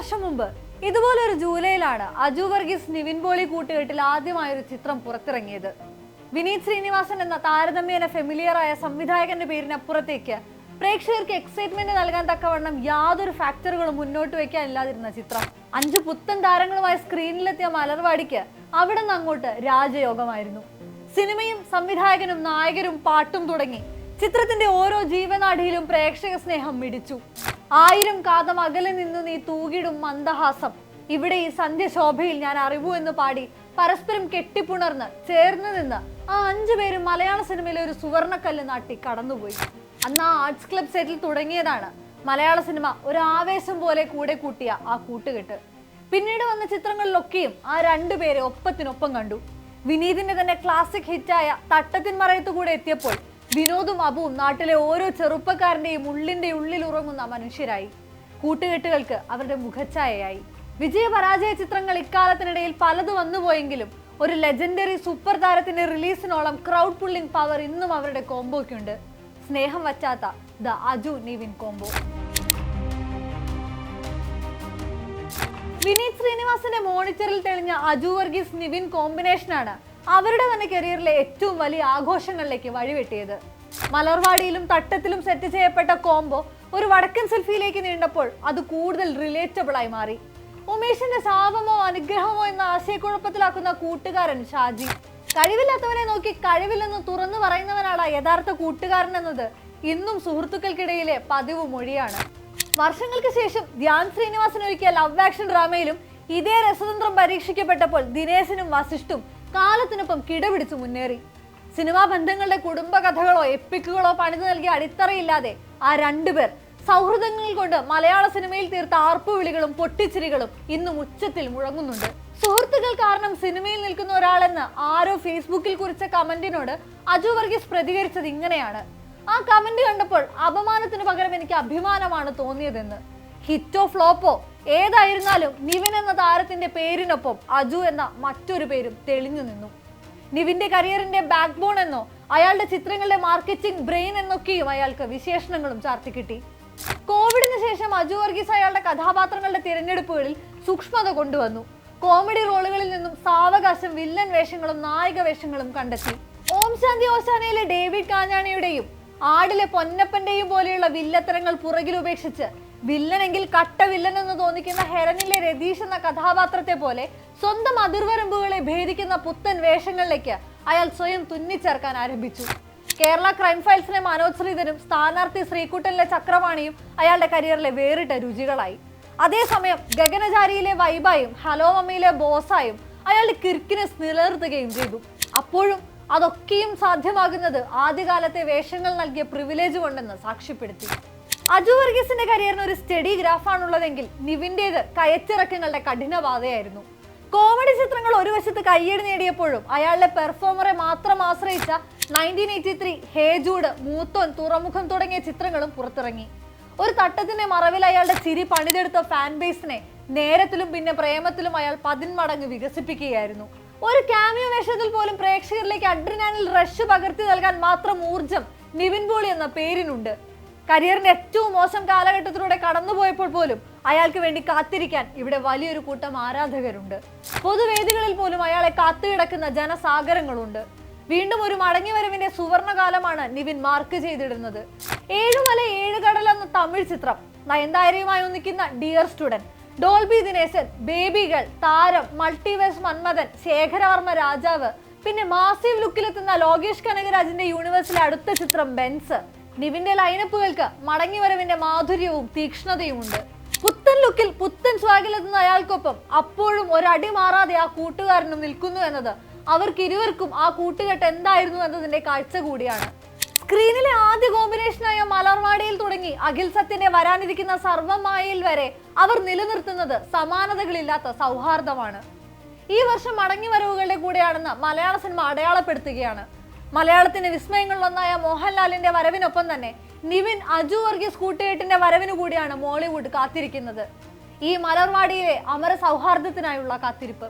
വർഷം മുമ്പ്. ഇതുപോലെ ഒരു ജൂലൈയിലാണ് അജു വർഗീസ് നിവിൻ പോളി കൂട്ടുകെട്ടിൽ ആദ്യമായ ഒരു ചിത്രം പുറത്തിറങ്ങിയത്. വിനീത് ശ്രീനിവാസൻ എന്ന താരതമ്യേന ഫെമിലിയർ ആയ സംവിധായകന്റെ പേരിനപ്പുറത്തേക്ക് പ്രേക്ഷകർക്ക് എക്സൈറ്റ്മെന്റ് നൽകാൻ തക്കവണ്ണം യാതൊരു ഫാക്ടറുകളും മുന്നോട്ട് വെക്കാനില്ലാതിരുന്ന ചിത്രം. അഞ്ച് പുത്തൻ താരങ്ങളുമായി സ്ക്രീനിലെത്തിയ മലർവാടിക്ക് അവിടെ നിന്ന് അങ്ങോട്ട് രാജയോഗമായിരുന്നു. സിനിമയും സംവിധായകനും നായകരും പാട്ടും തുടങ്ങി ചിത്രത്തിന്റെ ഓരോ ജീവനാടിയിലും പ്രേക്ഷക സ്നേഹം മിടിച്ചു. ആയിരം കാതം അകലെ നിന്ന് നീ തൂകിടും മന്ദഹാസം. ഇവിടെ ഈ സന്ധ്യശോഭയിൽ ഞാൻ അറിവു എന്ന് പാടി പരസ്പരം കെട്ടിപ്പുണർന്ന് ചേർന്ന് നിന്ന് ആ അഞ്ചു പേരും മലയാള സിനിമയിലെ ഒരു സുവർണക്കല്ല് നാട്ടി കടന്നുപോയി. അന്ന് ആ ആർട്സ് ക്ലബ് സെറ്റിൽ തുടങ്ങിയതാണ് മലയാള സിനിമ ഒരു ആവേശം പോലെ കൂടെ കൂട്ടിയ ആ കൂട്ടുകെട്ട്. പിന്നീട് വന്ന ചിത്രങ്ങളിലൊക്കെയും ആ രണ്ടു രണ്ടുപേരെ ഒപ്പത്തിനൊപ്പം കണ്ടു. വിനീതിന്റെ തന്നെ ക്ലാസിക് ഹിറ്റായ തട്ടത്തിൻ മറയത്ത് കൂടെ എത്തിയപ്പോൾ വിനോദും അബുവും നാട്ടിലെ ഓരോ ചെറുപ്പക്കാരന്റെയും ഉള്ളിന്റെ ഉള്ളിൽ ഉറങ്ങുന്ന മനുഷ്യരായി. കൂട്ടുകെട്ടുകൾക്ക് അവരുടെ മുഖച്ഛായയായി വിജയപരാജയ ചിത്രങ്ങൾ ഇക്കാലത്തിനിടയിൽ പലത് വന്നുപോയെങ്കിലും ഒരു ലെജൻഡറി സൂപ്പർ താരത്തിന്റെ റിലീസിനോളം ക്രൗഡ് പുള്ളിംഗ് പവർ ഇന്നും അവരുടെ കോംബോയ്ക്കുണ്ട്. സ്നേഹം വച്ചാത്ത ദ അജു നിവിൻ കോംബോ. വിനീത് ശ്രീനിവാസിന്റെ മോണിറ്ററിൽ തെളിഞ്ഞ അജു വർഗീസ് നിവിൻ കോമ്പിനേഷനാണ് അവരുടെ തന്നെ കരിയറിലെ ഏറ്റവും വലിയ ആഘോഷങ്ങളിലേക്ക് വഴിവെട്ടിയത്. മലർവാടിയിലും തട്ടത്തിലും സെറ്റ് ചെയ്യപ്പെട്ട കോംബോ ഒരു വടക്കൻ സെൽഫിയിലേക്ക് നീണ്ടപ്പോൾ അത് കൂടുതൽ റിലേറ്റബിൾ ആയി മാറി. ഉമേഷിന്റെ ശാപമോ അനുഗ്രഹമോ എന്ന ആശയക്കുഴപ്പത്തിലാക്കുന്ന കൂട്ടുകാരൻ ഷാജി. കഴിവില്ലാത്തവനെ നോക്കി കഴിവില്ലെന്ന് തുറന്നു പറയുന്നവനാണ് യഥാർത്ഥ കൂട്ടുകാരൻ എന്നത് ഇന്നും സുഹൃത്തുക്കൾക്കിടയിലെ പതിവ് മൊഴിയാണ്. വർഷങ്ങൾക്ക് ശേഷം ധ്യാൻ ശ്രീനിവാസൻ ഒരുക്കിയ ലവ് ആക്ഷൻ ഡ്രാമയിലും ഇതേ രസതന്ത്രം പരീക്ഷിക്കപ്പെട്ടപ്പോൾ ദിനേശനും വസിഷ്ഠും കാലത്തിനൊപ്പം കിടപിടിച്ചു മുന്നേറി. സിനിമാ ബന്ധങ്ങളുടെ കുടുംബ കഥകളോ എപ്പിക്കുകളോ പണിതു നൽകിയ അടിത്തറയില്ലാതെ ആ രണ്ടുപേർ സൗഹൃദങ്ങൾ കൊണ്ട് മലയാള സിനിമയിൽ തീർത്ത ആർപ്പുവിളികളും പൊട്ടിച്ചിരികളും ഇന്നും ഉച്ചത്തിൽ മുഴങ്ങുന്നുണ്ട്. സുഹൃത്തുക്കൾ കാരണം സിനിമയിൽ നിൽക്കുന്ന ഒരാളെന്ന് ആരോ ഫേസ്ബുക്കിൽ കുറിച്ച കമന്റിനോട് അജു വർഗീസ് പ്രതികരിച്ചത് ഇങ്ങനെയാണ്. ആ കമന്റ് കണ്ടപ്പോൾ അപമാനത്തിന് പകരം എനിക്ക് അഭിമാനമാണ് തോന്നിയതെന്ന്. ഹിറ്റോ ഫ്ലോപ്പോ ഏതായിരുന്നാലും നിവിൻ എന്ന താരത്തിന്റെ പേരിനൊപ്പം അജു എന്ന മറ്റൊരു പേരും തെളിഞ്ഞു നിന്നു. നിവിന്റെ കരിയറിന്റെ ബാക്ക് ബോൺ എന്നോ അയാളുടെ ചിത്രങ്ങളുടെ മാർക്കറ്റിംഗ് ബ്രെയിൻ എന്നൊക്കെയും അയാൾക്ക് വിശേഷണങ്ങളും ചാർത്തി കിട്ടി. കോവിഡിന് ശേഷം അജു വർഗീസ് അയാളുടെ കഥാപാത്രങ്ങളുടെ തിരഞ്ഞെടുപ്പുകളിൽ സൂക്ഷ്മത കൊണ്ടുവന്നു. കോമഡി റോളുകളിൽ നിന്നും സാവകാശം വില്ലൻ വേഷങ്ങളും നായക വേഷങ്ങളും കണ്ടെത്തി. ഓം ശാന്തി ഓശാനയിലെ ഡേവിഡ് കാഞ്ഞാണിയുടെയും ആടിലെ പൊന്നപ്പന്റെയും പോലെയുള്ള വില്ലത്തരങ്ങൾ പുറകിൽ ഉപേക്ഷിച്ച് വില്ലനെങ്കിൽ കട്ട വില്ലൻ എന്ന് തോന്നിക്കുന്ന ഹെറനിലെ രതീഷ് എന്ന കഥാപാത്രത്തെ പോലെ സ്വന്തം അതിർവരമ്പുകളെ ഭേദിക്കുന്ന പുത്തൻ വേഷങ്ങളിലേക്ക് അയാൾ സ്വയം തുന്നിച്ചേർക്കാൻ ആരംഭിച്ചു. കേരള ക്രൈം ഫയൽസിലെ മനോജ് ശ്രീധരും സ്ഥാനാർത്ഥി ശ്രീകുട്ടനിലെ ചക്രവാണിയും അയാളുടെ കരിയറിലെ വേറിട്ട രുചികളായി. അതേസമയം ഗഗനചാരിയിലെ വൈബായും ഹലോ മമ്മിയിലെ ബോസായും അയാളുടെ കിർക്കിനെസ് നിലനിർത്തുകയും ചെയ്തു. അപ്പോഴും അതൊക്കെയും സാധ്യമാകുന്നത് ആദ്യകാലത്തെ വേഷങ്ങൾ നൽകിയ പ്രിവിലേജ് കൊണ്ടെന്ന് സാക്ഷ്യപ്പെടുത്തി. അജു വർഗീസിന്റെ കരിയറിന് ഒരു സ്റ്റഡി ഗ്രാഫാണുള്ളതെങ്കിൽ നിവിന്റേത് കയറ്റിറക്കങ്ങളുടെ കഠിനപാതയായിരുന്നു കോമഡി ചിത്രങ്ങൾ ഒരു വശത്ത് കയ്യടി നേടിയപ്പോഴും അയാളുടെ പെർഫോമറെ മാത്രം ആശ്രയിച്ച nineteen eighty three Hey Jude Moothon Thuramukham തുടങ്ങിയ ചിത്രങ്ങളും പുറത്തിറങ്ങി. ഒരു തട്ടത്തിന്റെ മറവിൽ അയാളുടെ ചിരി പണിതെടുത്ത ഫാൻ ബേസിനെ നേരത്തിലും പിന്നെ പ്രേമത്തിലും അയാൾ പതിന്മടങ്ങ് വികസിപ്പിക്കുകയായിരുന്നു. ഒരു ക്യാമിയോ വേഷത്തിൽ പോലും പ്രേക്ഷകരിലേക്ക് അഡ്രിനാനിൽ റഷ് പകർത്തി നൽകാൻ മാത്രം ഊർജം നിവിൻ പോളി എന്ന പേരിനുണ്ട്. കരിയറിന്റെ ഏറ്റവും മോശം കാലഘട്ടത്തിലൂടെ കടന്നുപോയപ്പോൾ പോലും അയാൾക്ക് വേണ്ടി കാത്തിരിക്കാൻ ഇവിടെ വലിയൊരു കൂട്ടം ആരാധകരുണ്ട്. പൊതുവേദികളിൽ പോലും അയാളെ കാത്തുകിടക്കുന്ന ജനസാഗരങ്ങളുണ്ട്. വീണ്ടും ഒരു മടങ്ങിവരവിന്റെ സുവർണകാലമാണ് നിവിൻ മാർക്ക് ചെയ്തിടുന്നത്. ഏഴുമല ഏഴുകടൽ എന്ന തമിഴ് ചിത്രം നയൻതാരയുമായി ഒന്നിക്കുന്ന ഡിയർ സ്റ്റുഡന്റ് ഡോൾബി ദിനേശൻ ബേബികൾ താരം മൾട്ടിവേഴ്സ് മന്മഥൻ ശേഖരവർമ്മ രാജാവ് പിന്നെ മാസീവ് ലുക്കിലെത്തുന്ന ലോകേഷ് കനകരാജിന്റെ യൂണിവേഴ്സിലെ അടുത്ത ചിത്രം ബെൻസ് നിവിന്റെ ലൈനപ്പുകൾക്ക് മടങ്ങിവരവിന്റെ മാധുര്യവും തീക്ഷ്ണതയും ഉണ്ട് പുത്തൻ ലുക്കിൽ പുത്തൻ സ്വാഗിലെത്തുന്ന അയാൾക്കൊപ്പം അപ്പോഴും ഒരടി മാറാതെ ആ കൂട്ടുകാരനും നിൽക്കുന്നു എന്നത് അവർക്ക് ഇരുവർക്കും ആ കൂട്ടുകെട്ട് എന്തായിരുന്നു എന്നതിന്റെ കാഴ്ച കൂടിയാണ്. സ്ക്രീനിലെ ആദ്യ കോമ്പിനേഷനായ മലർവാടിയിൽ തുടങ്ങി അഖിൽ സത്യനെ വരാനിരിക്കുന്ന സർവമായയിൽ വരെ അവർ നിലനിർത്തുന്നത് സമാനതകളില്ലാത്ത സൗഹാർദ്ദമാണ്. ഈ വർഷം മടങ്ങിവരവുകളുടെ കൂടെയാണെന്ന് മലയാള സിനിമ അടയാളപ്പെടുത്തുകയാണ്. മലയാളത്തിന്റെ വിസ്മയങ്ങളിലൊന്നായ മോഹൻലാലിന്റെ വരവിനൊപ്പം തന്നെ നിവിൻ അജു വർഗീസ് കൂട്ടുകെട്ടിന്റെ വരവിനു കൂടിയാണ് മോളിവുഡ് കാത്തിരിക്കുന്നത്. ഈ മലർവാടിയിലെ അമര സൗഹാർദ്ദത്തിനായുള്ള കാത്തിരിപ്പ്.